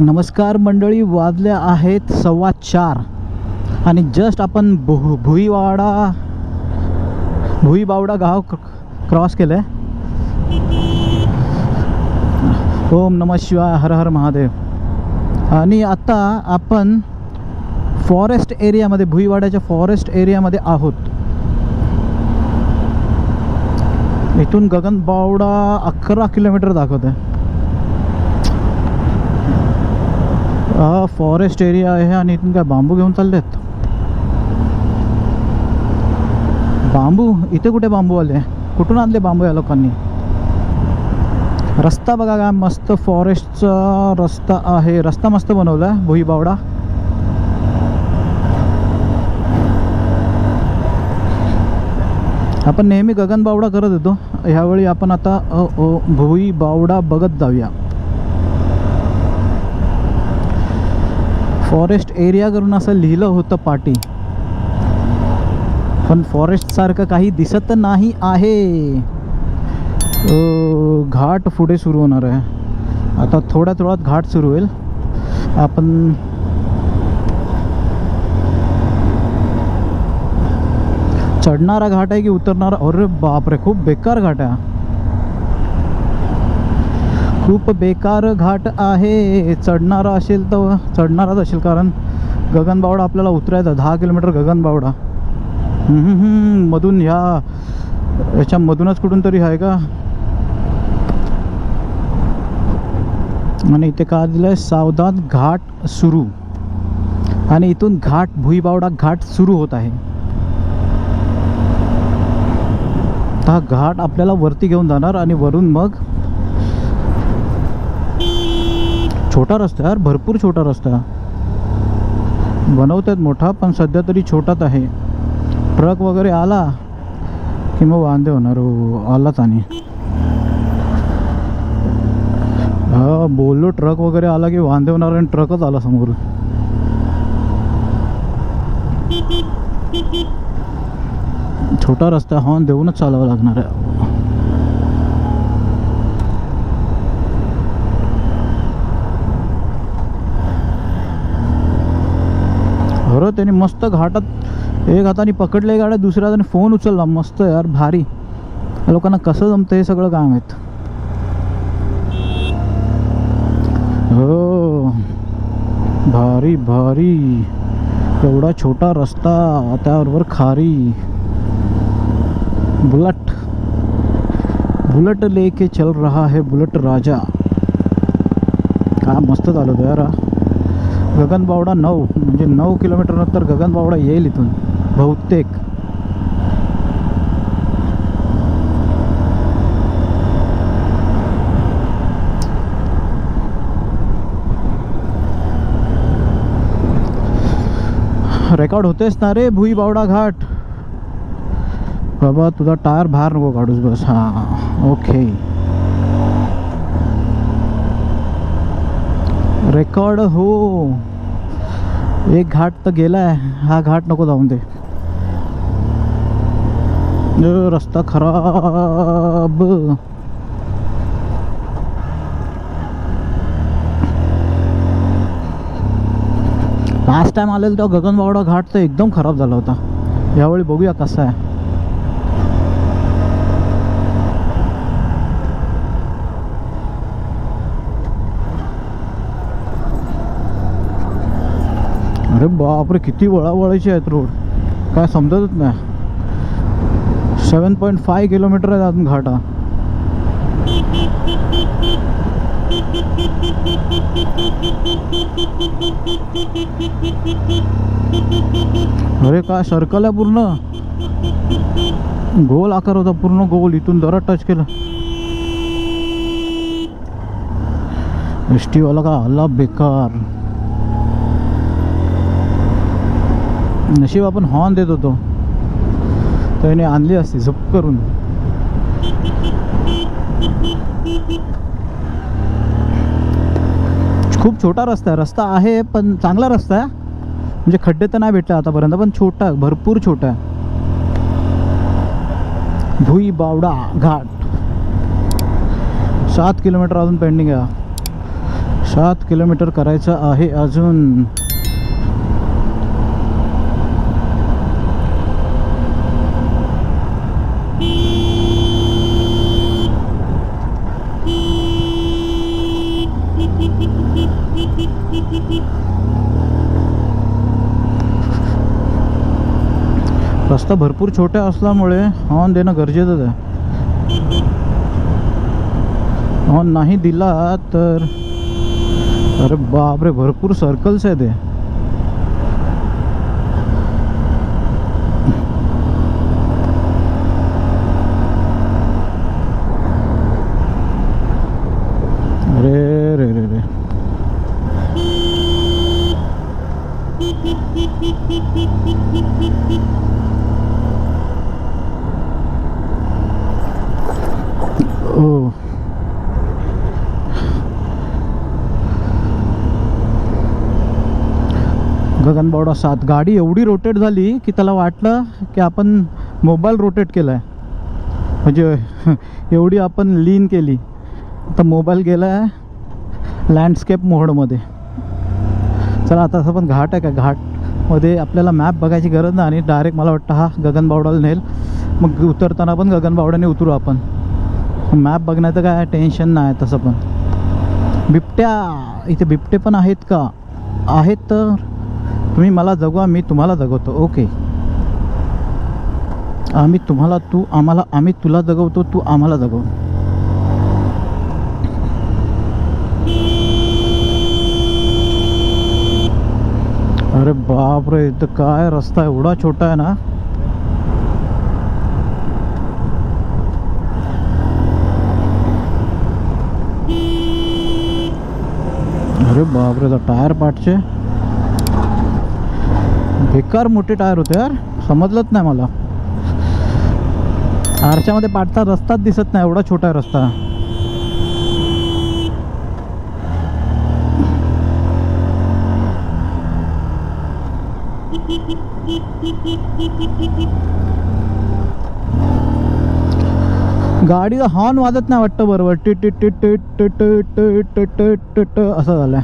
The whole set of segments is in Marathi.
नमस्कार मंडळी वाजल्या आहेत सव्वा चार. आणि जस्ट आपण भु भुईवाडा भुईबावडा गाव क्रॉस केलं आहे ओम नम शिवाय हर हर महादेव. आणि आत्ता आपण फॉरेस्ट एरियामध्ये भुईवाड्याच्या फॉरेस्ट एरियामध्ये आहोत. इथून गगनबावडा अकरा किलोमीटर दाखवत आहे फॉरेस्ट एरिया आहे आणि इथून काय बांबू घेऊन चाललेत? बांबू? इथे कुठे बांबू आले? कुठून आणले बांबू या लोकांनी? रस्ता बघा काय मस्त फॉरेस्टचा रस्ता आहे. रस्ता मस्त बनवला आहे भुईबावडा आपण नेहमी गगनबावडा करत येतो. ह्यावेळी आपण आता अ, ओ, भुई बावडा बघत जाऊया. फॉरेस्ट एरिया करून असं लिहिलं होतं पाटी. पण फॉरेस्टसारखं काही दिसत नाही आहे. घाट पुढे सुरू होणार आहे. आता थोड्या थोड्यात घाट सुरू होईल. आपण चढणारा घाट आहे की उतरणारा? अरे बापरे खूप बेकार घाट आहे. खूप बेकार घाट आहे. चढणारा असेल तर चढणाराच असेल कारण गगनबावडा आपल्याला उतरायचा दहा किलोमीटर गगनबावडा. मधून ह्या याच्यामधूनच कुठून तरी आहे का? आणि इथे काय दिलं आहे सावधान घाट सुरू. आणि इथून घाट भुईबावडा घाट सुरू होत आहे. हा घाट आपल्याला वरती घेऊन जाणार आणि वरून मग छोटा रस्ता यार भरपूर छोटा रस्ता. बनवतात मोठा पण सध्या तरी छोटाच आहे. ट्रक वगैरे आला की मग वांदे होणार हो आलाच आणि. हा बोललो ट्रक वगैरे आला की वांदे होणार आणि ट्रकच आला समोर. छोटा रस्ता हॉर्न देऊनच चालावं लागणार आहे. अरे त्यांनी मस्त घाटात एक हाताने पकडले गाड्या दुसऱ्या हाताने फोन उचलला. मस्त यार भारी. लोकांना कसं जमतं हे सगळं काम आहेत. हो. भारी भारी. एवढा छोटा रस्ता त्याबरोबर खारी. बुलट. बुलट लेके चल रहा है बुलट राजा. काय मस्त चालवतो यार हा. गगनबावडा नऊ म्हणजे नऊ किलोमीटरनंतर गगनबावडा येईल इथून बहुतेक. रेकॉर्ड होतेच ना रे भुई बावडा घाट? बाबा तुझा टायर बाहेर नको काढूस बस. हां ओके. रेकॉर्ड हो. एक घाट तर गेला आहे हा घाट नको जाऊन दे. रस्ता खराब. लास्ट टाइम आलेलं तेव्हा गगनबावडा घाट तर एकदम खराब झाला होता. यावेळी बघूया कसा आहे. अरे बापरे किती वळावळायचे आहेत रोड. काय समजतच नाही. सेवन पॉईंट फाय किलोमीटर आहे अजून घाटा. अरे काय सर्कल आहे पूर्ण? गोल आकार होता पूर्ण गोल इथून जरा टच केलं. एस वाला का हल्ला बेकार. नशीब आपण हॉर्न देत होतो. त्याने आणली असती झप करून. खूप छोटा रस्ता आहे. रस्ता आहे पण चांगला रस्ता आहे. म्हणजे खड्डे तर नाही भेटले आतापर्यंत पण छोटा भरपूर छोटा आहे. भुई बावडा घाट. सात किलोमीटर अजून पेंडिंग आहे. सात किलोमीटर करायचं आहे अजून. रस्ता भरपूर छोटा असल्यामुळे हॉर्न देणं गरजेचंच आहे. हॉर्न नाही दिला तर अरे बापरे भरपूर सर्कल्स आहे ते अरे रे रे रे हो. Oh. गगनबावडा सात. गाडी एवढी रोटेट झाली की त्याला वाटलं की आपण मोबाईल रोटेट केला आहे म्हणजे एवढी आपण लीन केली. तर मोबाईल गेला आहे लँडस्केप मोडमध्ये चला आता असं पण घाट आहे का? घाटमध्ये आपल्याला मॅप बघायची गरज नाही आणि डायरेक्ट मला वाटतं हा गगनबावडाला नेल. मग उतरताना पण गगनबावड्याने उतरू आपण. मॅप बघण्याचं काय टेन्शन नाही तसं पण. बिबट्या इथे बिबटे पण आहेत का? आहेत तर तुम्ही मला जगवा मी तुम्हाला जगवतो. ओके आम्ही तुम्हाला तू आम्हाला आम्ही तुला जगवतो तू आम्हाला जगव. अरे बाप रे इथं काय रस्ता एवढा छोटा आहे ना? अरे बापरे तर टायर पाठचे. बेकार मोठे टायर होते यार. समजलंच नाही मला. आरच्यामध्ये पाठचा रस्ताच दिसत नाही एवढा छोटा रस्ता. गाडीचा हॉर्न वाजत नाही वाटतं बरोबर टिट टिट टिट टिट टिट टिट टिट टिट टिट टिट असं झालंय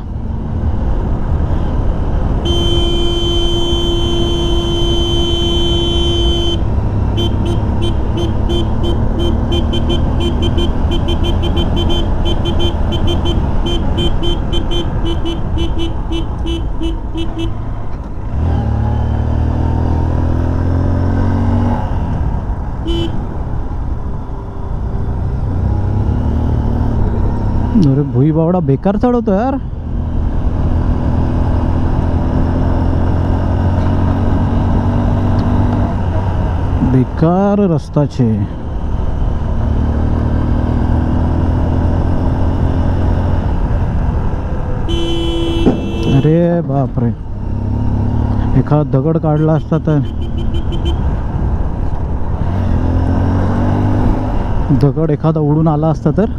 अरे भुई बावडा बेकार चढवतो यार. बेकार रस्ता छे अरे बापरे. एखाद दगड काढला असता तर. दगड एखादा उडून आला असता तर?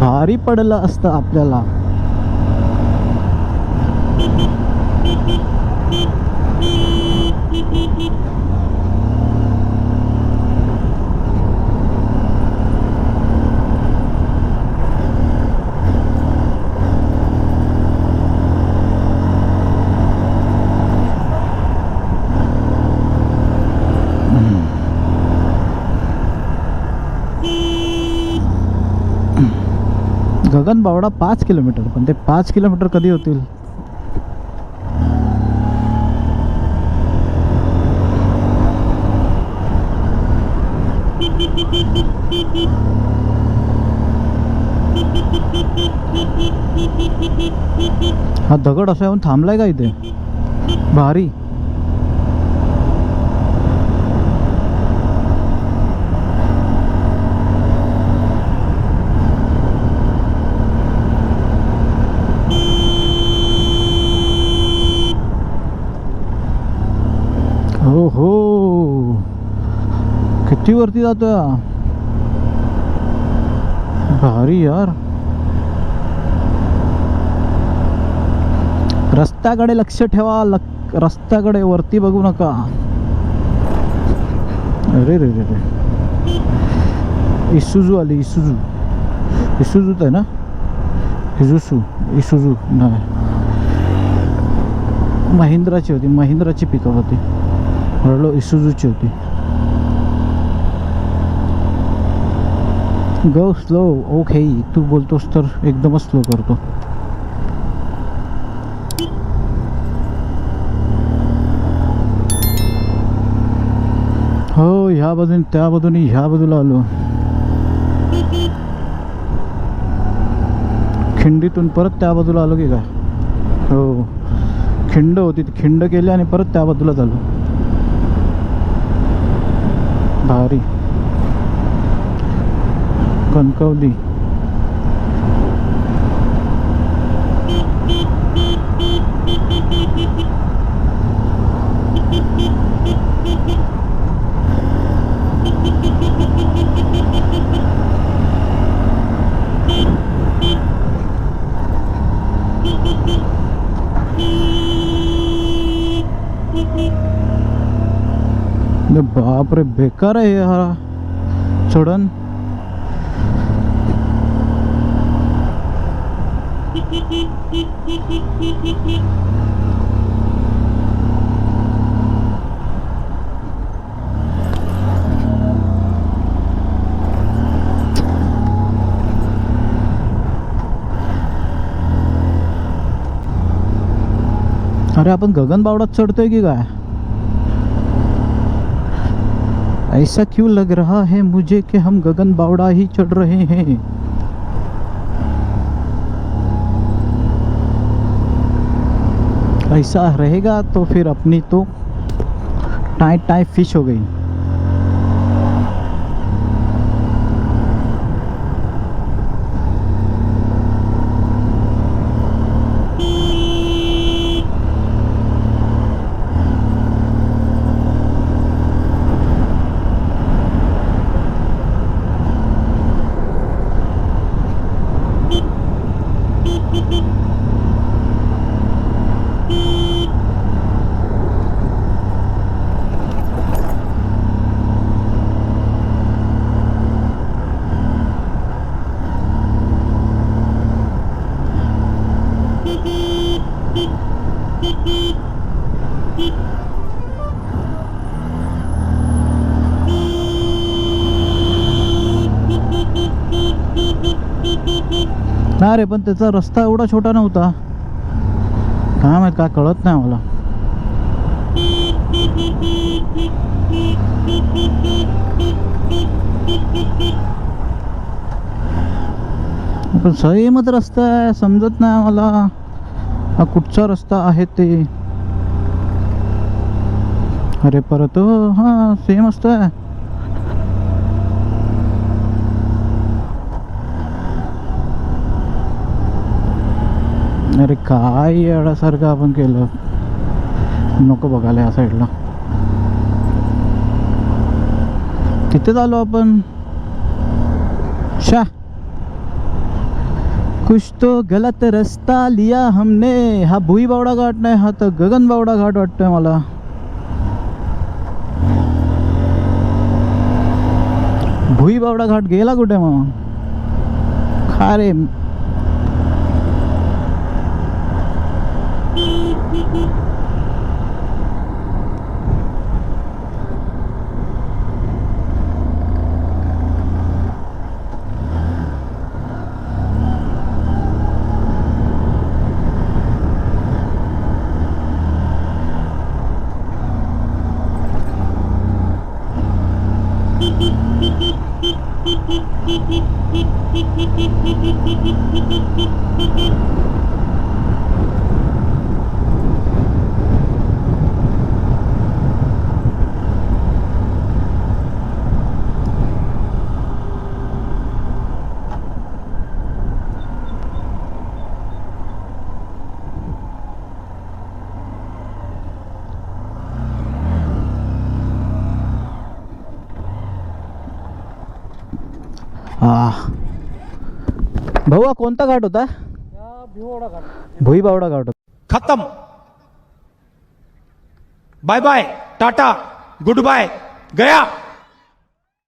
भारी पडलं असतं आपल्याला. गगन बावडा पाच किलोमीटर पण ते पाच किलोमीटर कधी होतील? हा दगड असा येऊन थांबलाय का इथे? भारी. हो हो. किती वरती जातोय भारी यार. रस्त्याकडे लक्ष ठेवा लक रस्त्याकडे वरती बघू नका. अरे रे रे रे. इसुजू आली इसुजू. इसुजूत आहे ना? हिजुसू इसुजू. नाही. महिंद्राची होती महिंद्राची पिकअप होती. हळलो इसुजूची होती. गो स्लो ओके तू बोलतोस तर एकदमच स्लो करतो. हो ह्या बाजूने त्या बाजूने ह्या बाजूला आलो. खिंडीतून परत त्या बाजूला आलो की काय? हो. खिंड होती खिंड केली आणि परत त्या बाजूला झालो. भारी कणकवली अरे बापरे बेकार आहे हा चढण अरे आपण गगनबावडात चढतोय की काय? ऐसा क्यों लग रहा है मुझे कि हम गगन बावड़ा ही चढ़ रहे हैं? ऐसा रहेगा तो फिर अपनी तो टाइट टाइट फ़िश हो गई। नाही रे पण त्याचा रस्ता एवढा छोटा नव्हता. काय माहीत काय कळत नाही मला पण सेमच रस्ता आहे समजत नाही मला हा कुठचा रस्ता आहे ते? अरे परत हा सेम असत. अरे काय येण्यासारखं आपण केलं? नको बघायला या साईडला तिथेच आलो आपण. शा! कुछ तो गलत रस्ता लिया हमने। हा भुई बावडा घाट नाही हा तर गगन बावडा घाट वाटतोय मला भुई बावडा घाट गेला कुठे मग खा रे भाऊ हा कोणता घाट होता? भुई बावडा घाट होता. खतम. Bye bye tata good bye गया.